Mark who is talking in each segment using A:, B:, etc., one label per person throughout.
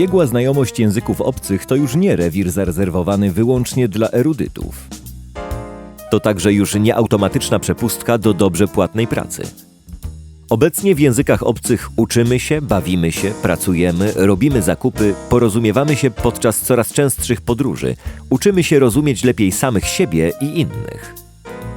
A: Biegła znajomość języków obcych to już nie rewir zarezerwowany wyłącznie dla erudytów. To także już nieautomatyczna przepustka do dobrze płatnej pracy. Obecnie w językach obcych uczymy się, bawimy się, pracujemy, robimy zakupy, porozumiewamy się podczas coraz częstszych podróży, uczymy się rozumieć lepiej samych siebie i innych.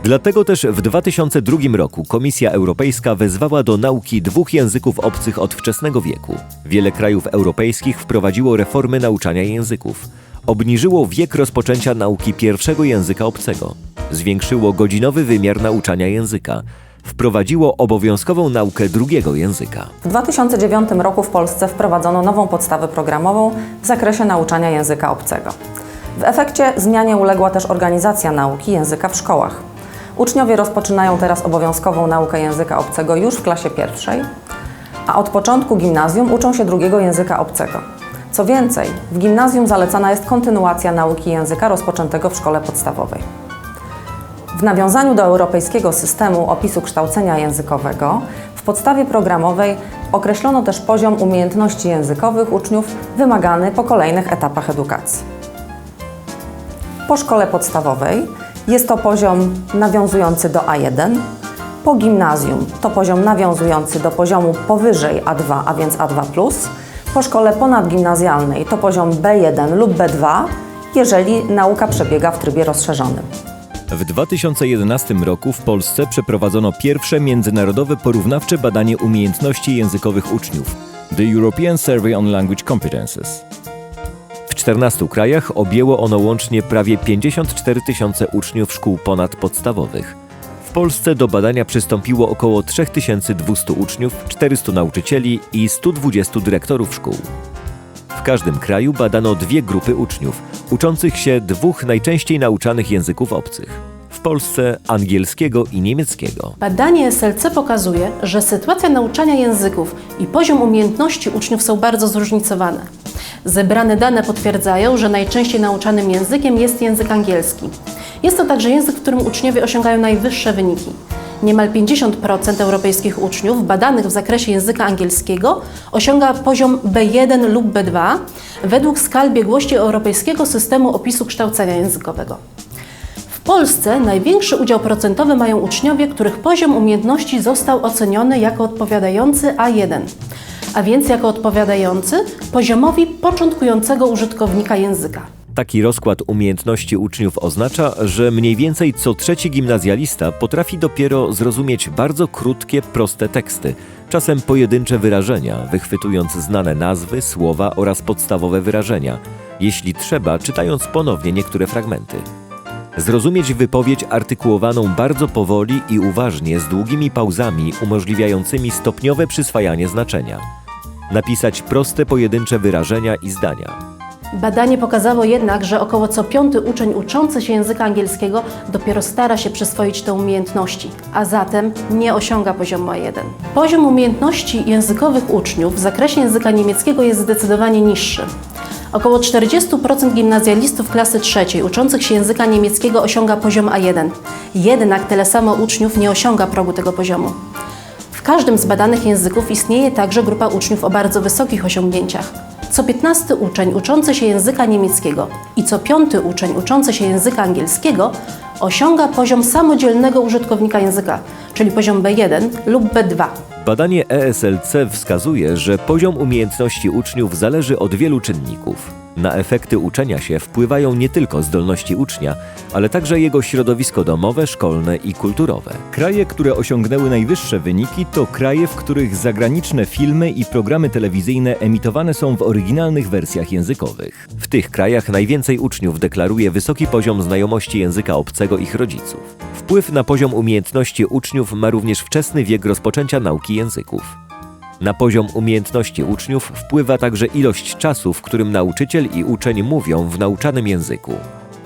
A: Dlatego też w 2002 roku Komisja Europejska wezwała do nauki dwóch języków obcych od wczesnego wieku. Wiele krajów europejskich wprowadziło reformy nauczania języków. Obniżyło wiek rozpoczęcia nauki pierwszego języka obcego. Zwiększyło godzinowy wymiar nauczania języka. Wprowadziło obowiązkową naukę drugiego języka.
B: W 2009 roku w Polsce wprowadzono nową podstawę programową w zakresie nauczania języka obcego. W efekcie zmianie uległa też organizacja nauki języka w szkołach. Uczniowie rozpoczynają teraz obowiązkową naukę języka obcego już w klasie pierwszej, a od początku gimnazjum uczą się drugiego języka obcego. Co więcej, w gimnazjum zalecana jest kontynuacja nauki języka rozpoczętego w szkole podstawowej. W nawiązaniu do europejskiego systemu opisu kształcenia językowego w podstawie programowej określono też poziom umiejętności językowych uczniów wymagany po kolejnych etapach edukacji. Po szkole podstawowej jest to poziom nawiązujący do A1, po gimnazjum to poziom nawiązujący do poziomu powyżej A2, a więc A2+, po szkole ponadgimnazjalnej to poziom B1 lub B2, jeżeli nauka przebiega w trybie rozszerzonym.
A: W 2011 roku w Polsce przeprowadzono pierwsze międzynarodowe porównawcze badanie umiejętności językowych uczniów The European Survey on Language Competences. W 14 krajach objęło ono łącznie prawie 54 tysiące uczniów szkół ponadpodstawowych. W Polsce do badania przystąpiło około 3200 uczniów, 400 nauczycieli i 120 dyrektorów szkół. W każdym kraju badano dwie grupy uczniów, uczących się dwóch najczęściej nauczanych języków obcych. W Polsce angielskiego i niemieckiego.
C: Badanie SLC pokazuje, że sytuacja nauczania języków i poziom umiejętności uczniów są bardzo zróżnicowane. Zebrane dane potwierdzają, że najczęściej nauczanym językiem jest język angielski. Jest to także język, w którym uczniowie osiągają najwyższe wyniki. Niemal 50% europejskich uczniów badanych w zakresie języka angielskiego osiąga poziom B1 lub B2 według skal biegłości Europejskiego Systemu Opisu Kształcenia Językowego. W Polsce największy udział procentowy mają uczniowie, których poziom umiejętności został oceniony jako odpowiadający A1, a więc jako odpowiadający poziomowi początkującego użytkownika języka.
A: Taki rozkład umiejętności uczniów oznacza, że mniej więcej co trzeci gimnazjalista potrafi dopiero zrozumieć bardzo krótkie, proste teksty, czasem pojedyncze wyrażenia, wychwytując znane nazwy, słowa oraz podstawowe wyrażenia, jeśli trzeba, czytając ponownie niektóre fragmenty. Zrozumieć wypowiedź artykułowaną bardzo powoli i uważnie z długimi pauzami umożliwiającymi stopniowe przyswajanie znaczenia. Napisać proste pojedyncze wyrażenia i zdania.
C: Badanie pokazało jednak, że około co piąty uczeń uczący się języka angielskiego dopiero stara się przyswoić te umiejętności, a zatem nie osiąga poziomu A1. Poziom umiejętności językowych uczniów w zakresie języka niemieckiego jest zdecydowanie niższy. Około 40% gimnazjalistów klasy trzeciej uczących się języka niemieckiego osiąga poziom A1. Jednak tyle samo uczniów nie osiąga progu tego poziomu. Każdym z badanych języków istnieje także grupa uczniów o bardzo wysokich osiągnięciach. Co 15 uczeń uczący się języka niemieckiego i co piąty uczeń uczący się języka angielskiego osiąga poziom samodzielnego użytkownika języka, czyli poziom B1 lub B2.
A: Badanie ESLC wskazuje, że poziom umiejętności uczniów zależy od wielu czynników. Na efekty uczenia się wpływają nie tylko zdolności ucznia, ale także jego środowisko domowe, szkolne i kulturowe. Kraje, które osiągnęły najwyższe wyniki, to kraje, w których zagraniczne filmy i programy telewizyjne emitowane są w oryginalnych wersjach językowych. W tych krajach najwięcej uczniów deklaruje wysoki poziom znajomości języka obcego ich rodziców. Wpływ na poziom umiejętności uczniów ma również wczesny wiek rozpoczęcia nauki języków. Na poziom umiejętności uczniów wpływa także ilość czasu, w którym nauczyciel i uczeń mówią w nauczanym języku.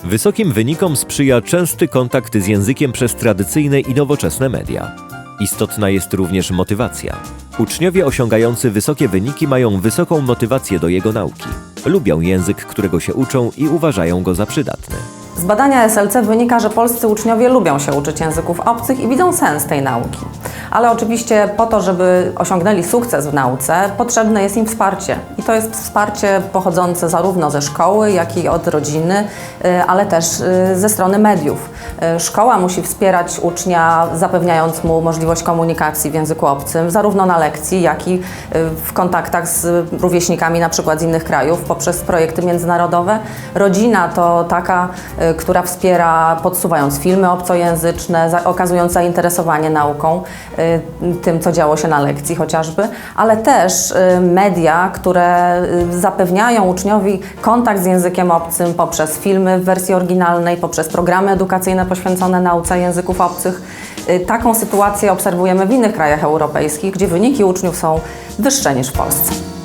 A: Wysokim wynikom sprzyja częsty kontakt z językiem przez tradycyjne i nowoczesne media. Istotna jest również motywacja. Uczniowie osiągający wysokie wyniki mają wysoką motywację do jego nauki. Lubią język, którego się uczą i uważają go za przydatny.
B: Z badania SLC wynika, że polscy uczniowie lubią się uczyć języków obcych i widzą sens tej nauki. Ale oczywiście po to, żeby osiągnęli sukces w nauce, potrzebne jest im wsparcie. I to jest wsparcie pochodzące zarówno ze szkoły, jak i od rodziny, y, ale też y, ze strony mediów. Y, Szkoła musi wspierać ucznia, zapewniając mu możliwość komunikacji w języku obcym, zarówno na lekcji, jak i w kontaktach z rówieśnikami, na przykład z innych krajów, poprzez projekty międzynarodowe. Rodzina to taka, która wspiera, podsuwając filmy obcojęzyczne, okazując zainteresowanie nauką, tym, co działo się na lekcji chociażby, ale też y, media, które y, zapewniają uczniowi kontakt z językiem obcym poprzez filmy w wersji oryginalnej, poprzez programy edukacyjne poświęcone nauce języków obcych. Y, Taką sytuację obserwujemy w innych krajach europejskich, gdzie wyniki uczniów są wyższe niż w Polsce.